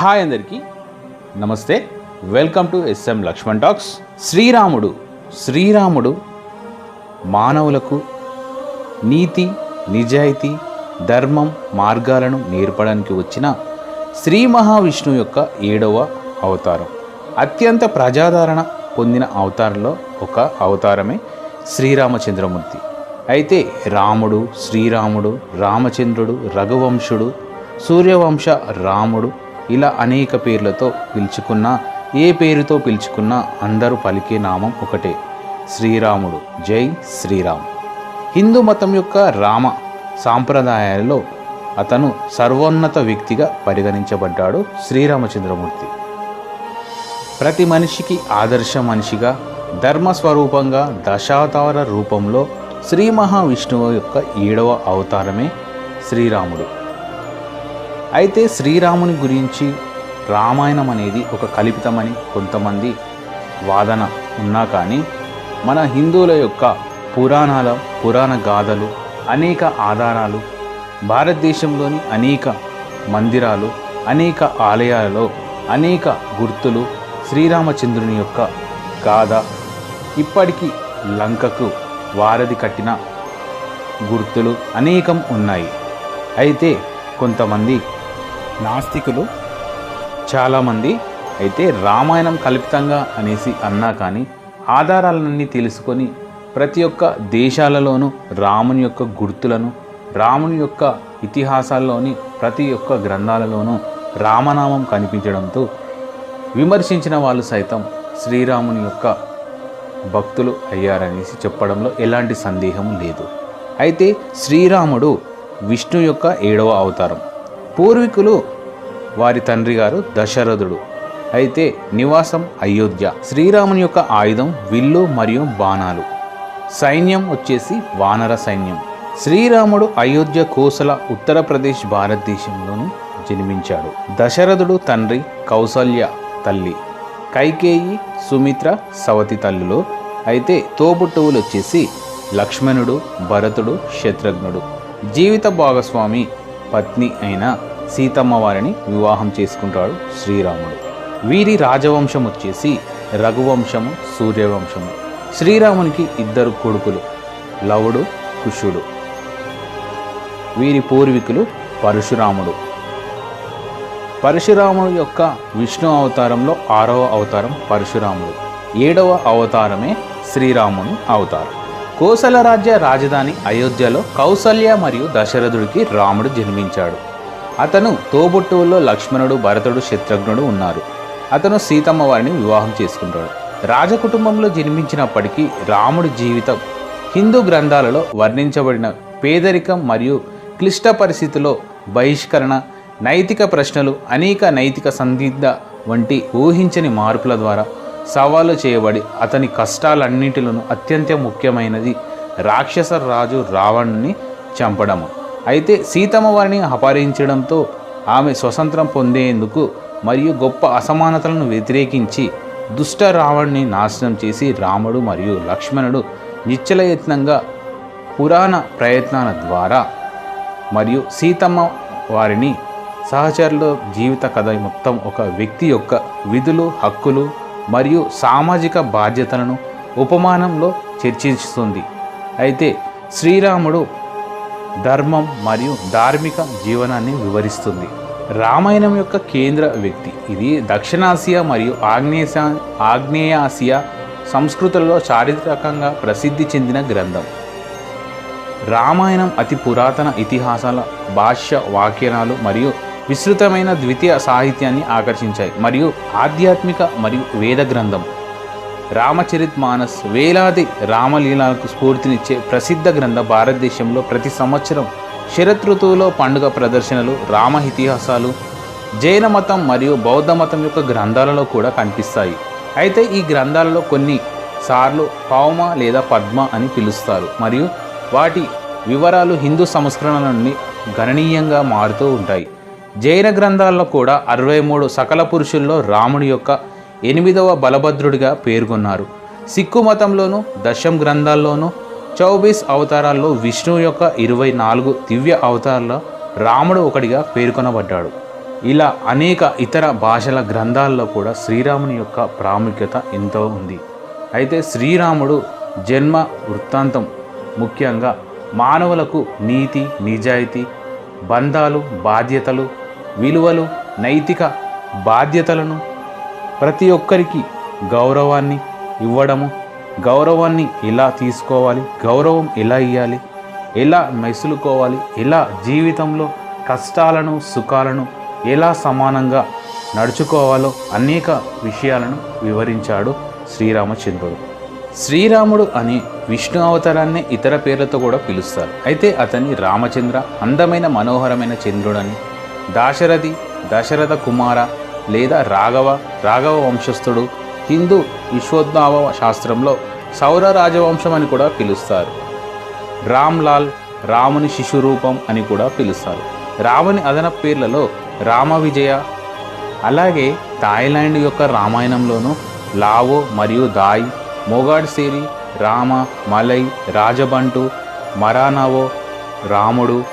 Hi అందరికీ. నమస్తే. Welcome to SM Lakshman talks. శ్రీరాముడు శ్రీరాముడు మానవులకు నీతి నిజాయితీ ధర్మం మార్గాలను నేర్పడానికి వచ్చిన శ్రీ మహావిష్ణువు యొక్క ఏడవ అవతారం. అత్యంత ప్రజాదరణ పొందిన అవతారంలో ఒక అవతారమే శ్రీరామచంద్రమూర్తి. అయితే రాముడు శ్రీరాముడు రామచంద్రుడు రఘువంశుడు సూర్యవంశ రాముడు ఇలా అనేక పేర్లతో పిలుచుకున్న ఏ పేరుతో పిలుచుకున్నా అందరూ పలికే నామం ఒకటే శ్రీరాముడు. జై శ్రీరామ్. హిందూ మతం యొక్క రామ సాంప్రదాయాలలో అతను సర్వోన్నత వ్యక్తిగా పరిగణించబడ్డాడు శ్రీరామచంద్రమూర్తి. ప్రతి మనిషికి ఆదర్శ మనిషిగా ధర్మస్వరూపంగా దశావతార రూపంలో శ్రీ మహావిష్ణువు యొక్క ఏడవ అవతారమే శ్రీరాముడు. అయితే శ్రీరాముని గురించి రామాయణం అనేది ఒక కల్పితమని కొంతమంది వాదన ఉన్నా కానీ మన హిందువుల యొక్క పురాణాల పురాణ గాథలు అనేక ఆధారాలు భారతదేశంలోని అనేక మందిరాలు అనేక ఆలయాలలో అనేక గుర్తులు శ్రీరామచంద్రుని యొక్క గాథ ఇప్పటికీ లంకకు వారధి కట్టిన గుర్తులు అనేకం ఉన్నాయి. అయితే కొంతమంది నాస్తికులు చాలామంది అయితే రామాయణం కల్పితంగా అనేసి అన్నా కానీ ఆధారాలన్నీ తెలుసుకొని ప్రతి ఒక్క దేశాలలోనూ రాముని యొక్క గుర్తులను రాముని యొక్క ఇతిహాసాల్లోని ప్రతి ఒక్క గ్రంథాలలోనూ రామనామం కనిపించడంతో విమర్శించిన వాళ్ళు సైతం శ్రీరాముని యొక్క భక్తులు అయ్యారనేసి చెప్పడంలో ఎలాంటి సందేహం లేదు. అయితే శ్రీరాముడు విష్ణు యొక్క ఏడవ అవతారం. పూర్వీకులు వారి తండ్రి గారు దశరథుడు. అయితే నివాసం అయోధ్య. శ్రీరాముని యొక్క ఆయుధం విల్లు మరియు బాణాలు. సైన్యం వచ్చేసి వానర సైన్యం. శ్రీరాముడు అయోధ్య కోసల ఉత్తరప్రదేశ్ భారతదేశంలోను జన్మించాడు. దశరథుడు తండ్రి కౌసల్య తల్లి. కైకేయి సుమిత్ర సవతి తల్లులు. అయితే తోబుట్టువులు వచ్చేసి లక్ష్మణుడు భరతుడు శత్రుఘ్నుడు. జీవిత భాగస్వామి పత్ని అయిన సీతమ్మ వారిని వివాహం చేసుకుంటాడు శ్రీరాముడు. వీరి రాజవంశం వచ్చేసి రఘువంశము సూర్యవంశము. శ్రీరామునికి ఇద్దరు కొడుకులు లవుడు కుషుడు. వీరి పూర్వీకులు పరశురాముడు. పరశురాముడు యొక్క విష్ణు అవతారంలో ఆరవ అవతారం పరశురాముడు. ఏడవ అవతారమే శ్రీరాముని అవతారం. కోసల రాజ్య రాజధాని అయోధ్యలో కౌసల్య మరియు దశరథుడికి రాముడు జన్మించాడు. అతను తోబుట్టువుల్లో లక్ష్మణుడు భరతుడు శత్రుఘ్నుడు ఉన్నారు. అతను సీతమ్మ వారిని వివాహం చేసుకుంటాడు. రాజకుటుంబంలో జన్మించినప్పటికీ రాముడి జీవితం హిందూ గ్రంథాలలో వర్ణించబడిన పేదరికం మరియు క్లిష్ట పరిస్థితుల్లో బహిష్కరణ నైతిక ప్రశ్నలు అనేక నైతిక సందిగ్ధ వంటి ఊహించని మార్పుల ద్వారా సవాలు చేయబడి అతని కష్టాలన్నింటిలోనూ అత్యంత ముఖ్యమైనది రాక్షస రాజు రావణుని చంపడము. అయితే సీతమ్మ వారిని అపహరించడంతో ఆమె స్వతంత్రం పొందేందుకు మరియు గొప్ప అసమానతలను వ్యతిరేకించి దుష్ట రావణ్ణి నాశనం చేసి రాముడు మరియు లక్ష్మణుడు నిశ్చలయత్నంగా పురాణ ప్రయత్నాల ద్వారా మరియు సీతమ్మ వారిని సహచరుల జీవిత కథ మొత్తం ఒక వ్యక్తి యొక్క విధులు హక్కులు మరియు సామాజిక బాధ్యతలను ఉపమానంలో చర్చిస్తుంది. అయితే శ్రీరాముడు ధర్మం మరియు ధార్మిక జీవనాన్ని వివరిస్తుంది. రామాయణం యొక్క కేంద్ర వ్యక్తి. ఇది దక్షిణాసియా మరియు ఆగ్నేయ ఆగ్నేయాసియా సంస్కృతులలో చారిత్రకంగా ప్రసిద్ధి చెందిన గ్రంథం. రామాయణం అతి పురాతన ఇతిహాసాల భాష్య వాక్యాలు మరియు విస్తృతమైన ద్వితీయ సాహిత్యాన్ని ఆకర్షించాయి. మరియు ఆధ్యాత్మిక మరియు వేద గ్రంథం. రామచరిత్ మానస్ వేలాది రామలీలాలకు స్ఫూర్తినిచ్చే ప్రసిద్ధ గ్రంథ భారతదేశంలో ప్రతి సంవత్సరం శరతృతువులో పండుగ ప్రదర్శనలు రామ ఇతిహాసాలు జైన మతం మరియు బౌద్ధ మతం యొక్క గ్రంథాలలో కూడా కనిపిస్తాయి. అయితే ఈ గ్రంథాలలో కొన్ని సార్లు పౌమ లేదా పద్మ అని పిలుస్తారు. మరియు వాటి వివరాలు హిందూ సంస్కరణ నుండి గణనీయంగా మారుతూ ఉంటాయి. జైన గ్రంథాల్లో కూడా అరవై మూడు సకల పురుషుల్లో రాముడి యొక్క ఎనిమిదవ బలభద్రుడిగా పేర్కొన్నారు. సిక్కు మతంలోనూ దశం గ్రంథాల్లోనూ చౌబీస్ అవతారాల్లో విష్ణువు యొక్క ఇరవై నాలుగు దివ్య అవతారాల్లో రాముడు ఒకటిగా పేర్కొనబడ్డాడు. ఇలా అనేక ఇతర భాషల గ్రంథాల్లో కూడా శ్రీరాముని యొక్క ప్రాముఖ్యత ఎంతో ఉంది. అయితే శ్రీరాముడు జన్మ వృత్తాంతం ముఖ్యంగా మానవులకు నీతి నిజాయితీ బంధాలు బాధ్యతలు విలువలు నైతిక బాధ్యతలను ప్రతి ఒక్కరికి గౌరవాన్ని ఇవ్వడము గౌరవాన్ని ఎలా తీసుకోవాలి గౌరవం ఎలా ఇవ్వాలి ఎలా మెసులుకోవాలి ఎలా జీవితంలో కష్టాలను సుఖాలను ఎలా సమానంగా నడుచుకోవాలో అనేక విషయాలను వివరించాడు శ్రీరామచంద్రుడు. శ్రీరాముడు అని విష్ణు అవతారాన్ని ఇతర పేర్లతో కూడా పిలుస్తారు. అయితే అతని రామచంద్ర అందమైన మనోహరమైన చంద్రుడని దాశరథి దశరథ కుమార లేదా రాఘవ రాఘవ వంశస్థుడు హిందూ విశ్వోద్భవ శాస్త్రంలో సౌర రాజవంశం అని కూడా పిలుస్తారు. రామ్లాల్ రాముని శిశు రూపం అని కూడా పిలుస్తారు. రాముని అదనపు పేర్లలో రామ విజయ అలాగే థాయిలాండ్ యొక్క రామాయణంలోనూ లావో మరియు దాయ్ మోగాడ్సేరి రామ మలై రాజబంటు మరానావో రాముడు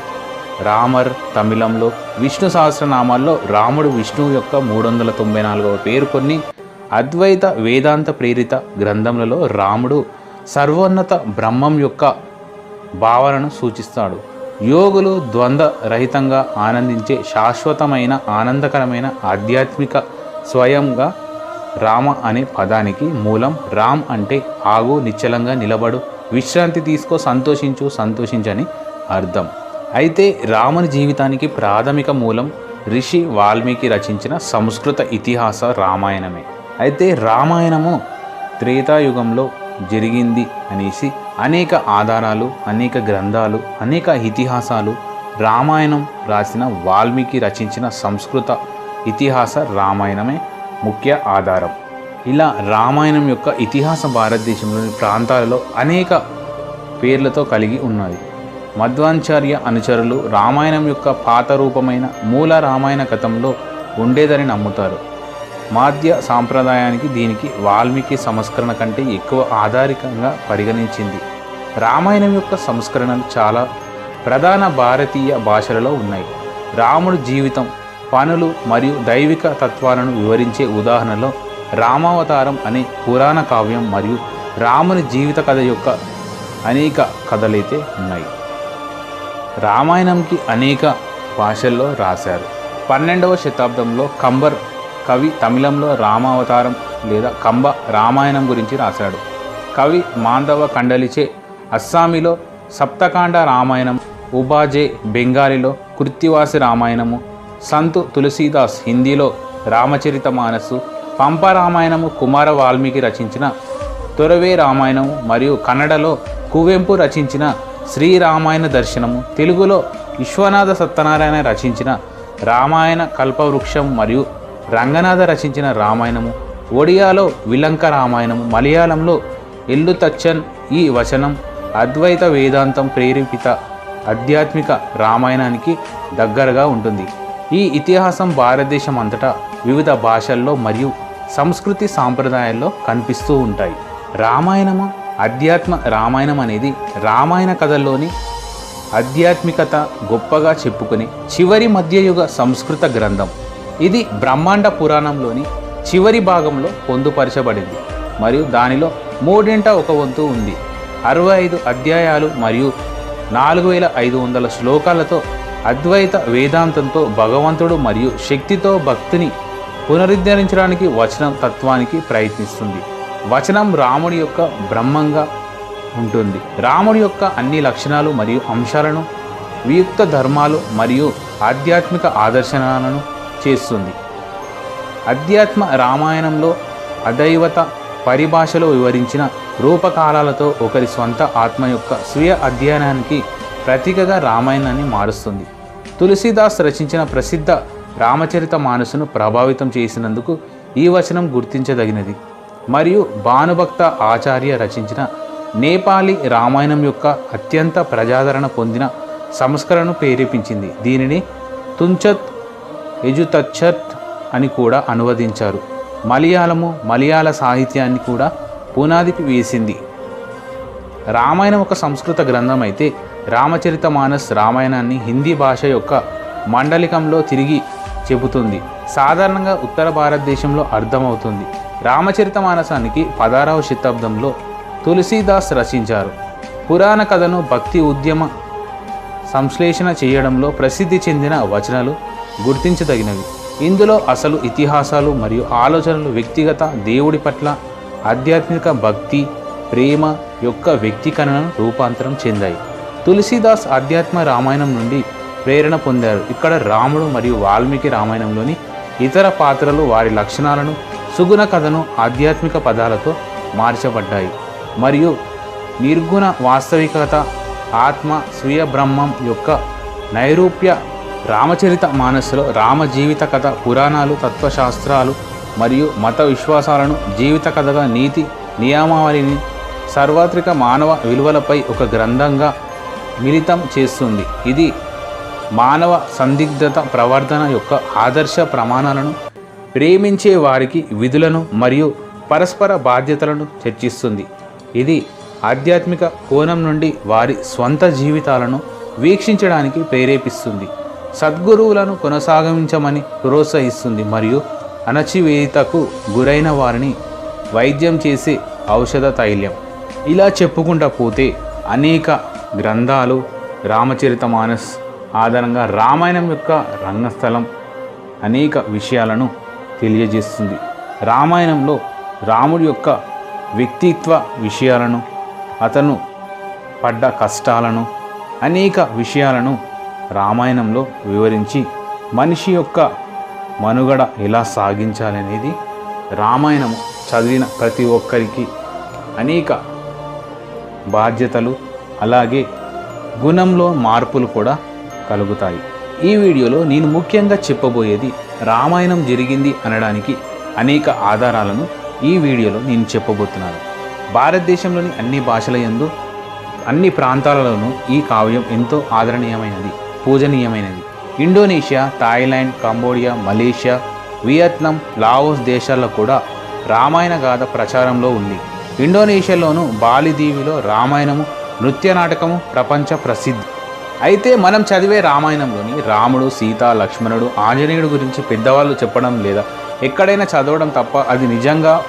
రామర్ తమిళంలో విష్ణు సహస్రనామాల్లో రాముడు విష్ణువు యొక్క మూడు వందల తొంభై నాలుగవ పేరు కొన్ని అద్వైత వేదాంత ప్రేరిత గ్రంథములలో రాముడు సర్వోన్నత బ్రహ్మం యొక్క భావనను సూచిస్తాడు. యోగులు ద్వంద్వ రహితంగా ఆనందించే శాశ్వతమైన ఆనందకరమైన ఆధ్యాత్మిక స్వయంగా రామ అనే పదానికి మూలం రామ్ అంటే ఆగు నిశ్చలంగా నిలబడు విశ్రాంతి తీసుకో సంతోషించు సంతోషించని అర్థం. అయితే రాముని జీవితానికి ప్రాథమిక మూలం రిషి వాల్మీకి రచించిన సంస్కృత ఇతిహాస రామాయణమే. అయితే రామాయణము త్రేతాయుగంలో జరిగింది అనేసి అనేక ఆధారాలు అనేక గ్రంథాలు అనేక ఇతిహాసాలు రామాయణం రాసిన వాల్మీకి రచించిన సంస్కృత ఇతిహాస రామాయణమే ముఖ్య ఆధారం. ఇలా రామాయణం యొక్క ఇతిహాస భారతదేశంలోని ప్రాంతాలలో అనేక పేర్లతో కలిగి ఉన్నది. మధ్వాచార్య అనుచరులు రామాయణం యొక్క పాత రూపమైన మూల రామాయణ కథంలో ఉండేదని నమ్ముతారు. మాధ్య సాంప్రదాయానికి దీనికి వాల్మీకి సంస్కరణ కంటే ఎక్కువ ఆధారికంగా పరిగణించింది. రామాయణం యొక్క సంస్కరణలు చాలా ప్రధాన భారతీయ భాషలలో ఉన్నాయి. రాముడు జీవితం పనులు మరియు దైవిక తత్వాలను వివరించే ఉదాహరణలో రామావతారం అనే పురాణ కావ్యం మరియు రాముని జీవిత కథ యొక్క అనేక కథలైతే ఉన్నాయి. రామాయణంకి అనేక భాషల్లో రాశారు. పన్నెండవ శతాబ్దంలో కంబర్ కవి తమిళంలో రామావతారం లేదా కంబ రామాయణం గురించి రాశాడు. కవి మాంధవ కండలిచే అస్సామీలో సప్తకాండ రామాయణం ఉబాజే బెంగాలీలో కృత్తివాసి రామాయణము సంతు తులసీదాస్ హిందీలో రామచరిత మానసు పంప రామాయణము కుమార వాల్మీకి రచించిన తొరవే రామాయణము మరియు కన్నడలో కువెంపు రచించిన శ్రీరామాయణ దర్శనము తెలుగులో విశ్వనాథ సత్యనారాయణ రచించిన రామాయణ కల్పవృక్షం మరియు రంగనాథ రచించిన రామాయణము ఒడియాలో విలంక రామాయణము మలయాళంలో ఎల్లు తచ్చన్ ఈ వచనం అద్వైత వేదాంతం ప్రేరేపిత ఆధ్యాత్మిక రామాయణానికి దగ్గరగా ఉంటుంది. ఈ ఇతిహాసం భారతదేశం అంతటా వివిధ భాషల్లో మరియు సంస్కృతి సాంప్రదాయాల్లో కనిపిస్తూ ఉంటాయి. రామాయణము? అధ్యాత్మ రామాయణం అనేది రామాయణ కథల్లోని ఆధ్యాత్మికత గొప్పగా చెప్పుకునే చివరి మధ్యయుగ సంస్కృత గ్రంథం. ఇది బ్రహ్మాండ పురాణంలోని చివరి భాగంలో పొందుపరచబడింది. మరియు దానిలో మూడింట ఒక వంతు ఉంది. అరవై ఐదు అధ్యాయాలు మరియు నాలుగు వేల ఐదు వందల శ్లోకాలతో అద్వైత వేదాంతంతో భగవంతుడు మరియు శక్తితో భక్తిని పునరుద్ధరించడానికి వచనం తత్వానికి ప్రయత్నిస్తుంది. వచనం రాముడి యొక్క బ్రహ్మంగా ఉంటుంది. రాముడి యొక్క అన్ని లక్షణాలు మరియు అంశాలను వియుక్త ధర్మాలు మరియు ఆధ్యాత్మిక ఆదర్శనాలను చేస్తుంది. అధ్యాత్మ రామాయణంలో అదైవత పరిభాషలో వివరించిన రూపకాలాలతో ఒకరి స్వంత ఆత్మ యొక్క స్వీయ అధ్యయనానికి ప్రతీకగా రామాయణాన్ని మారుస్తుంది. తులసీదాస్ రచించిన ప్రసిద్ధ రామచరిత మానసును ప్రభావితం చేసినందుకు ఈ వచనం గుర్తించదగినది. మరియు భానుభక్త ఆచార్య రచించిన నేపాలీ రామాయణం యొక్క అత్యంత ప్రజాదరణ పొందిన సంస్కరణను ప్రేరేపించింది. దీనిని తుంచత్ ఎజుతచ్చత్ అని కూడా అనువదించారు. మలయాళము మలయాళ సాహిత్యాన్ని కూడా పునాదికి వేసింది. రామాయణం ఒక సంస్కృత గ్రంథం అయితే రామచరిత మానస్ రామాయణాన్ని హిందీ భాష యొక్క మండలికంలో తిరిగి చెబుతుంది. సాధారణంగా ఉత్తర భారతదేశంలో అర్థమవుతుంది. రామచరిత మానసానికి పదారవ శతాబ్దంలో తులసీదాస్ రచించారు. పురాణ కథను భక్తి ఉద్యమ సంశ్లేషణ చేయడంలో ప్రసిద్ధి చెందిన వచనాలు గుర్తించదగినవి. ఇందులో అసలు ఇతిహాసాలు మరియు ఆలోచనలు వ్యక్తిగత దేవుడి పట్ల ఆధ్యాత్మిక భక్తి ప్రేమ యొక్క వ్యక్తీకరణను రూపాంతరం చెందాయి. తులసీదాస్ ఆధ్యాత్మ రామాయణం నుండి ప్రేరణ పొందారు. ఇక్కడ రాముడు మరియు వాల్మీకి రామాయణంలోని ఇతర పాత్రలు వారి లక్షణాలను సుగుణ కథను ఆధ్యాత్మిక పదాలతో మార్చబడ్డాయి. మరియు నిర్గుణ వాస్తవికత ఆత్మ స్వీయ బ్రహ్మం యొక్క నైరూప్య రామచరిత మానస్సులో రామ జీవిత కథ పురాణాలు తత్వశాస్త్రాలు మరియు మత విశ్వాసాలను జీవిత కథగా నీతి నియమావళిని సార్వత్రిక మానవ విలువలపై ఒక గ్రంథంగా మిళితం చేస్తుంది. ఇది మానవ సందిగ్ధత ప్రవర్తన యొక్క ఆదర్శ ప్రమాణాలను ప్రేమించే వారికి విధులను మరియు పరస్పర బాధ్యతలను చర్చిస్తుంది. ఇది ఆధ్యాత్మిక కోణం నుండి వారి స్వంత జీవితాలను వీక్షించడానికి ప్రేరేపిస్తుంది. సద్గురువులను కొనసాగించమని ప్రోత్సహిస్తుంది మరియు అణచివేతకు గురైన వారిని వైద్యం చేసే ఔషధ తైల్యం ఇలా చెప్పుకుంటా పోతే అనేక గ్రంథాలు రామచరిత మానస్ ఆధారంగా రామాయణం యొక్క రంగస్థలం అనేక విషయాలను తెలియజేస్తుంది. రామాయణంలో రాముడి యొక్క వ్యక్తిత్వ విషయాలను అతను పడ్డ కష్టాలను అనేక విషయాలను రామాయణంలో వివరించి మనిషి యొక్క మనుగడ ఎలా సాగించాలనేది రామాయణం చదివిన ప్రతి ఒక్కరికి అనేక బాధ్యతలు అలాగే గుణంలో మార్పులు కూడా కలుగుతాయి. ఈ వీడియోలో నేను ముఖ్యంగా చెప్పబోయేది రామాయణం జరిగింది అనడానికి అనేక ఆధారాలను ఈ వీడియోలో నేను చెప్పబోతున్నాను. భారతదేశంలోని అన్ని భాషల యందు అన్ని ప్రాంతాలలోనూ ఈ కావ్యం ఎంతో ఆదరణీయమైనది పూజనీయమైనది. Indonesia Thailand Cambodia Malaysia Vietnam Laos దేశాల్లో కూడా రామాయణ గాథ ప్రచారంలో ఉంది. ఇండోనేషియాలోను బాలిదీవిలో రామాయణము నృత్య నాటకము ప్రపంచ ప్రసిద్ధి. అయితే మనం చదివే రామాయణంలోని రాముడు సీత లక్ష్మణుడు ఆంజనేయుడు గురించి పెద్దవాళ్ళు చెప్పడం లేదా ఎక్కడైనా చదవడం తప్ప అది నిజంగా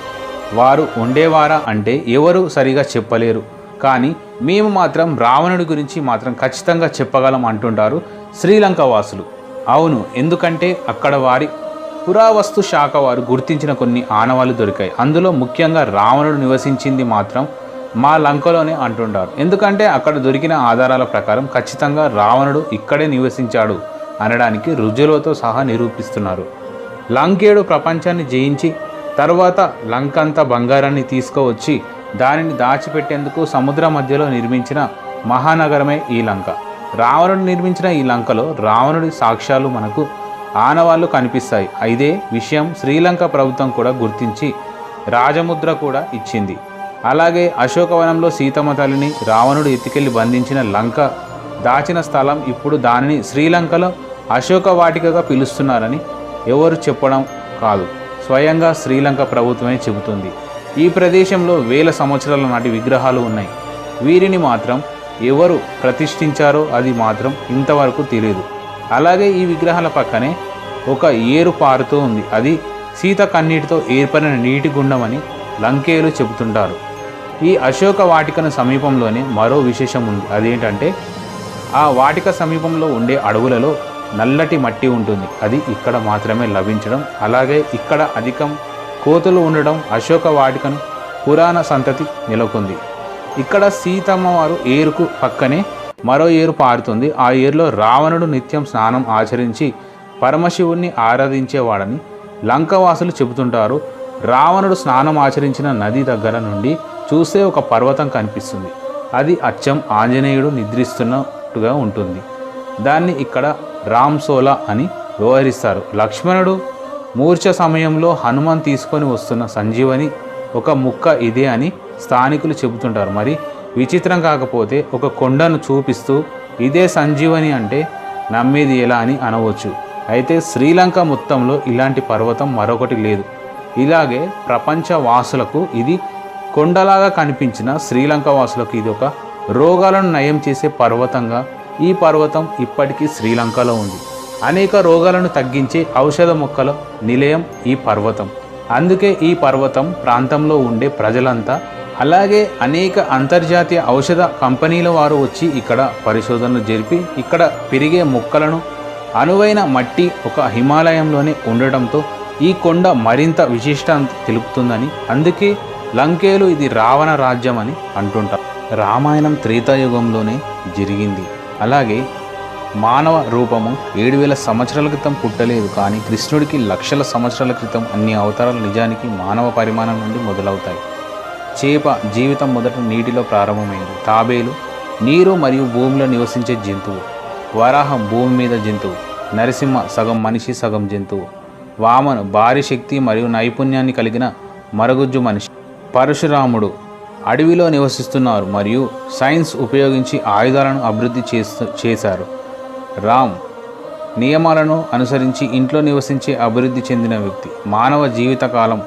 వారు ఉండేవారా అంటే ఎవరు సరిగా చెప్పలేరు. కానీ మేము మాత్రం రావణుడి గురించి మాత్రం ఖచ్చితంగా చెప్పగలం అంటుంటారు శ్రీలంక వాసులు. అవును ఎందుకంటే అక్కడ వారి పురావస్తు శాఖ వారు గుర్తించిన కొన్ని ఆనవాళ్ళు దొరికాయి. అందులో ముఖ్యంగా రావణుడు నివసించింది మాత్రం మా లంకలోనే అంటుంటారు ఎందుకంటే అక్కడ దొరికిన ఆధారాల ప్రకారం ఖచ్చితంగా రావణుడు ఇక్కడే నివసించాడు అనడానికి రుజువులతో సహా నిరూపిస్తున్నారు. లంకేడు ప్రపంచాన్ని జయించి తర్వాత లంకంత బంగారాన్ని తీసుకువచ్చి దానిని దాచిపెట్టేందుకు సముద్ర మధ్యలో నిర్మించిన మహానగరమే ఈ లంక. రావణుడు నిర్మించిన ఈ లంకలో రావణుడి సాక్ష్యాలు మనకు ఆనవాళ్ళు కనిపిస్తాయి. అయితే విషయం శ్రీలంక ప్రభుత్వం కూడా గుర్తించి రాజముద్ర కూడా ఇచ్చింది. అలాగే అశోకవనంలో సీతమ్మ తల్లిని రావణుడు ఎత్తుకెళ్ళి బంధించిన లంక దాచిన స్థలం ఇప్పుడు దానిని శ్రీలంకలో అశోక వాటికగా పిలుస్తున్నారని ఎవరు చెప్పడం కాదు. స్వయంగా శ్రీలంక ప్రభుత్వమే చెబుతుంది. ఈ ప్రదేశంలో వేల సంవత్సరాల నాటి విగ్రహాలు ఉన్నాయి. వీరిని మాత్రం ఎవరు ప్రతిష్ఠించారో అది మాత్రం ఇంతవరకు తెలియదు అలాగే ఈ విగ్రహాల పక్కనే ఒక ఏరు పారుతూ ఉంది. అది సీత కన్నీటితో ఏర్పడిన నీటి గుండమని లంకేయులు చెబుతుంటారు. ఈ అశోక వాటికను సమీపంలోనే మరో విశేషం ఉంది. అదేంటంటే ఆ వాటిక సమీపంలో ఉండే అడవులలో నల్లటి మట్టి ఉంటుంది. అది ఇక్కడ మాత్రమే లభించడం. అలాగే ఇక్కడ అధికం కోతులు ఉండడం అశోక వాటికను పురాణ సంతతి నెలకొంది. ఇక్కడ సీతమ్మ వారు ఏరుకు పక్కనే మరో ఏరు పారుతుంది. ఆ ఏరులో రావణుడు నిత్యం స్నానం ఆచరించి పరమశివుణ్ణి ఆరాధించేవాడని లంకవాసులు చెబుతుంటారు. రావణుడు స్నానం ఆచరించిన నది దగ్గర నుండి చూసే ఒక పర్వతం కనిపిస్తుంది. అది అచ్చం ఆంజనేయుడు నిద్రిస్తున్నట్టుగా ఉంటుంది. దాన్ని ఇక్కడ రామ్సోలా అని వివరిస్తారు లక్ష్మణుడు మూర్ఛ సమయంలో హనుమాన్ తీసుకొని వస్తున్న సంజీవని ఒక ముక్క ఇదే అని స్థానికులు చెబుతుంటారు. మరి విచిత్రం కాకపోతే ఒక కొండను చూపిస్తూ ఇదే సంజీవని అంటే నమ్మేది ఎలా అని అనవచ్చు. అయితే శ్రీలంక మొత్తంలో ఇలాంటి పర్వతం మరొకటి లేదు. ఇలాగే ప్రపంచ వాసులకు ఇది కొండలాగా కనిపించిన శ్రీలంక వాసులకు ఇది ఒక రోగాలను నయం చేసే పర్వతంగా ఈ పర్వతం ఇప్పటికీ శ్రీలంకలో ఉంది. అనేక రోగాలను తగ్గించే ఔషధ మొక్కల నిలయం ఈ పర్వతం. అందుకే ఈ పర్వతం ప్రాంతంలో ఉండే ప్రజలంతా అలాగే అనేక అంతర్జాతీయ ఔషధ కంపెనీల వారు వచ్చి ఇక్కడ పరిశోధనలు జరిపి ఇక్కడ పెరిగే మొక్కలను అనువైన మట్టి ఒక హిమాలయంలోనే ఉండటంతో ఈ కొండ మరింత విశిష్ట తెలుపుతుందని అందుకే లంకేలు ఇది రావణ రాజ్యం అని అంటుంటారు. రామాయణం త్రేతాయుగంలోనే జరిగింది. అలాగే మానవ రూపము ఏడు వేల సంవత్సరాల క్రితం పుట్టలేదు కానీ కృష్ణుడికి లక్షల సంవత్సరాల క్రితం అన్ని అవతారాలు నిజానికి మానవ పరిమాణం నుండి మొదలవుతాయి. చేప జీవితం మొదట నీటిలో ప్రారంభమైంది. తాబేలు నీరు మరియు భూమిలో నివసించే జంతువు. వరాహం భూమి మీద జంతువు. నరసింహ సగం మనిషి సగం జంతువు. వామను భారీ శక్తి మరియు నైపుణ్యాన్ని కలిగిన మరగుజ్జు మనిషి. పరశురాముడు అడవిలో నివసిస్తున్నారు మరియు సైన్స్ ఉపయోగించి ఆయుధాలను అభివృద్ధి చేస్తూ చేశారు. రామ్ నియమాలను అనుసరించి ఇంట్లో నివసించే అభివృద్ధి చెందిన వ్యక్తి. మానవ జీవితకాలం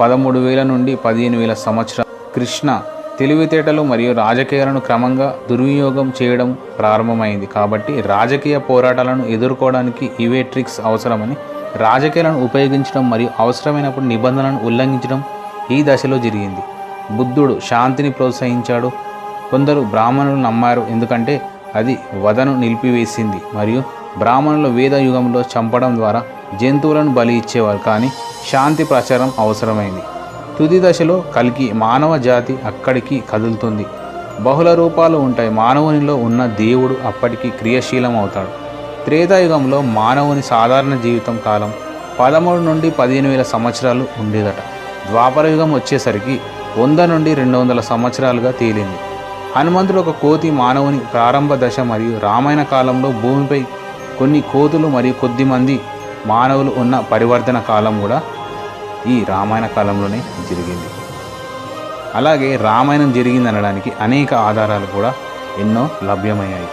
పదమూడు వేల నుండి పదిహేను వేల సంవత్సరాలు కృష్ణ తెలివితేటలు మరియు రాజకీయాలను క్రమంగా దుర్వినియోగం చేయడం ప్రారంభమైంది. కాబట్టి రాజకీయ పోరాటాలను ఎదుర్కోవడానికి ఇవే ట్రిక్స్ అవసరమని రాజకీయాలను ఉపయోగించడం మరియు అవసరమైనప్పుడు నిబంధనలను ఉల్లంఘించడం ఈ దశలో జరిగింది. బుద్ధుడు శాంతిని ప్రోత్సహించాడు. కొందరు బ్రాహ్మణులు నమ్మారు. ఎందుకంటే అది వదను నిలిపివేసింది. మరియు బ్రాహ్మణులు వేద యుగంలో చంపడం ద్వారా జంతువులను బలి ఇచ్చేవారు. కానీ శాంతి ప్రచారం అవసరమైంది. తుది దశలో కలిగి మానవ జాతి అక్కడికి కదులుతుంది. బహుళ రూపాలు ఉంటాయి. మానవునిలో ఉన్న దేవుడు అప్పటికి క్రియాశీలం అవుతాడు త్రేతాయుగంలో మానవుని సాధారణ జీవితం కాలం పదమూడు నుండి పదిహేను వేల సంవత్సరాలు ఉండేదట. ద్వాపరయుగం వచ్చేసరికి వంద నుండి రెండు వందల సంవత్సరాలుగా తేలింది. హనుమంతుడు ఒక కోతి మానవుని ప్రారంభ దశ మరియు రామాయణ కాలంలో భూమిపై కొన్ని కోతులు మరియు కొద్ది మంది మానవులు ఉన్న పరివర్తన కాలం కూడా ఈ రామాయణ కాలంలోనే జరిగింది. అలాగే రామాయణం జరిగింది అనడానికి అనేక ఆధారాలు కూడా ఎన్నో లభ్యమయ్యాయి.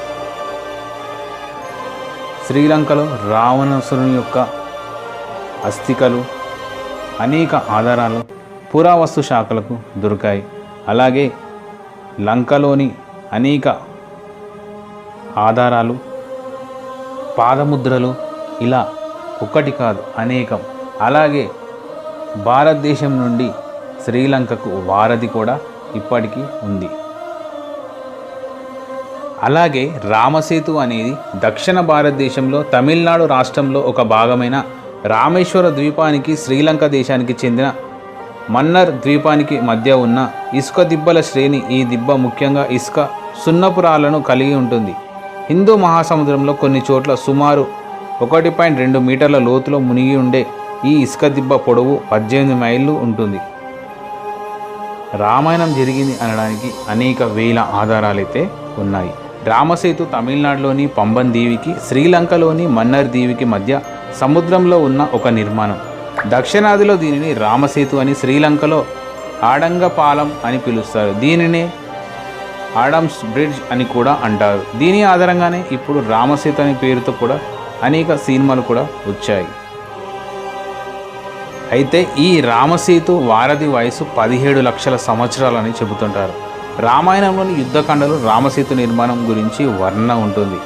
శ్రీలంకలో రావణాసురుని యొక్క అస్థికలు అనేక ఆధారాలు పురావస్తు శాఖలకు దొరికాయి. అలాగే లంకలోని అనేక ఆధారాలు పాదముద్రలు ఇలా ఒకటి కాదు అనేకం. అలాగే భారతదేశం నుండి శ్రీలంకకు వారధి కూడా ఇప్పటికీ ఉంది. అలాగే రామసేతు అనేది దక్షిణ భారతదేశంలో తమిళనాడు రాష్ట్రంలో ఒక భాగమైన రామేశ్వర ద్వీపానికి శ్రీలంక దేశానికి చెందిన మన్నర్ ద్వీపానికి మధ్య ఉన్న ఇసుక దిబ్బల శ్రేణి ఈ దిబ్బ ముఖ్యంగా ఇసుక సున్నపురాలను కలిగి ఉంటుంది. హిందూ మహాసముద్రంలో కొన్ని చోట్ల సుమారు ఒకటి పాయింట్ రెండు మీటర్ల లోతులో మునిగి ఉండే ఈ ఇసుక దిబ్బ పొడవు పద్దెనిమిది మైళ్ళు ఉంటుంది. రామాయణం జరిగింది అనడానికి అనేక వేల ఆధారాలైతే ఉన్నాయి. రామసేతు తమిళనాడులోని పంబన్ దీవికి శ్రీలంకలోని మన్నర్ దీవికి మధ్య సముద్రంలో ఉన్న ఒక నిర్మాణం. దక్షిణాదిలో దీనిని రామసేతు అని శ్రీలంకలో ఆడంగపాలం అని పిలుస్తారు. దీనినే ఆడమ్స్ బ్రిడ్జ్ అని కూడా అంటారు. దీని ఆధారంగానే ఇప్పుడు రామసేతు అనే పేరుతో కూడా అనేక సినిమాలు కూడా వచ్చాయి. అయితే ఈ రామసేతు వారధి వయసు పదిహేడు లక్షల సంవత్సరాలని చెబుతుంటారు. రామాయణంలోని యుద్ధకాండలో రామసేతు నిర్మాణం గురించి వర్ణన ఉంటుంది.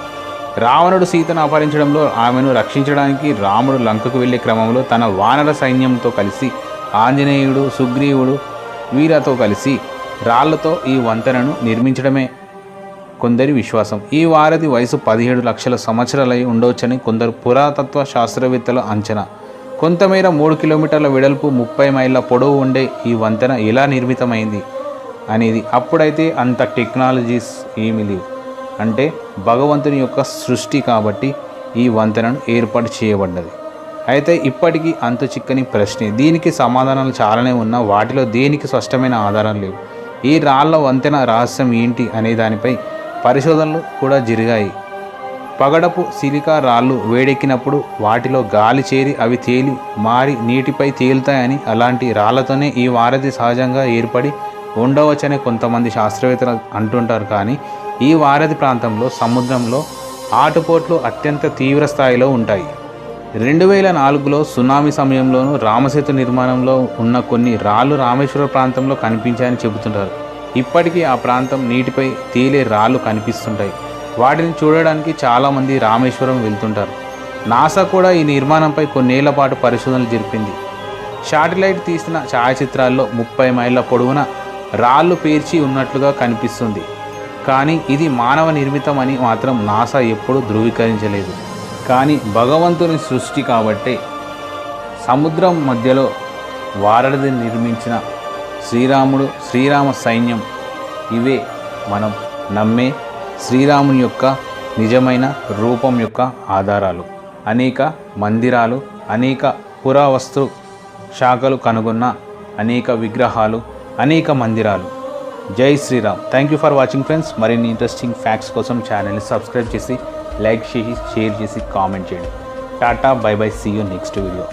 రావణుడు సీతను అపహరించడంలో ఆమెను రక్షించడానికి రాముడు లంకకు వెళ్ళే క్రమంలో తన వానర సైన్యంతో కలిసి ఆంజనేయుడు సుగ్రీవుడు వీరతో కలిసి రాళ్ళతో ఈ వంతెనను నిర్మించడమే కొందరి విశ్వాసం. ఈ వారధి వయసు పదిహేడు లక్షల సంవత్సరాలై ఉండవచ్చని కొందరు పురాతత్వ శాస్త్రవేత్తల అంచనా. కొంతమేర మూడు కిలోమీటర్ల వెడల్పు ముప్పై మైళ్ళ పొడవు ఉండే ఈ వంతెన ఎలా నిర్మితమైంది అనేది అప్పుడైతే అంత టెక్నాలజీస్ ఏమీ లేవు. అంటే భగవంతుని యొక్క సృష్టి కాబట్టి ఈ వంతెనను ఏర్పాటు చేయబడ్డది అయితే ఇప్పటికీ అంతు చిక్కని ప్రశ్నే. దీనికి సమాధానాలు చాలానే ఉన్నా వాటిలో దేనికి స్పష్టమైన ఆధారాలు లేవు. ఈ రాళ్ళ వంతెన రహస్యం ఏంటి అనే దానిపై పరిశోధనలు కూడా జరిగాయి. పగడపు సిలికా రాళ్ళు వేడెక్కినప్పుడు వాటిలో గాలి చేరి అవి తేలి మారి నీటిపై తేలుతాయని అలాంటి రాళ్ళతోనే ఈ వారధి సహజంగా ఏర్పడి ఉండవచ్చని కొంతమంది శాస్త్రవేత్తలు అంటుంటారు కానీ ఈ వారధి ప్రాంతంలో సముద్రంలో ఆటుపోట్లు అత్యంత తీవ్ర స్థాయిలో ఉంటాయి. రెండు వేల నాలుగులో సునామీ సమయంలోనూ రామసేతు నిర్మాణంలో ఉన్న కొన్ని రాళ్ళు రామేశ్వర ప్రాంతంలో కనిపించాయని చెబుతుంటారు. ఇప్పటికీ ఆ ప్రాంతం నీటిపై తేలే రాళ్ళు కనిపిస్తుంటాయి. వాటిని చూడడానికి చాలామంది రామేశ్వరం వెళ్తుంటారు. నాసా కూడా ఈ నిర్మాణంపై కొన్నేళ్ళ పాటు పరిశోధనలు జరిపింది. శాటిలైట్ తీసిన ఛాయాచిత్రాల్లో ముప్పై మైళ్ళ పొడవున రాళ్ళు పేర్చి ఉన్నట్లుగా కనిపిస్తుంది. కానీ ఇది మానవ నిర్మితమని మాత్రం నాసా ఎప్పుడూ ధృవీకరించలేదు. కానీ భగవంతుని సృష్టి కాబట్టే సముద్రం మధ్యలో వారధిని నిర్మించిన శ్రీరాముడు శ్రీరామ సైన్యం ఇవే మనం నమ్మే శ్రీరాముని యొక్క నిజమైన రూపం యొక్క ఆధారాలు. అనేక మందిరాలు అనేక పురావస్తు శాఖలు కనుగొన్న అనేక విగ్రహాలు అనేక మందిరాలు. జై Shri Ram. Thank you for watching friends మరిన్ని ఇంట్రెస్టింగ్ ఫ్యాక్ట్స్ కోసం ఛానల్ని సబ్స్క్రైబ్ చేసి లైక్ చేసి షేర్ చేసి కామెంట్ చేయండి. Tata bye bye see you next video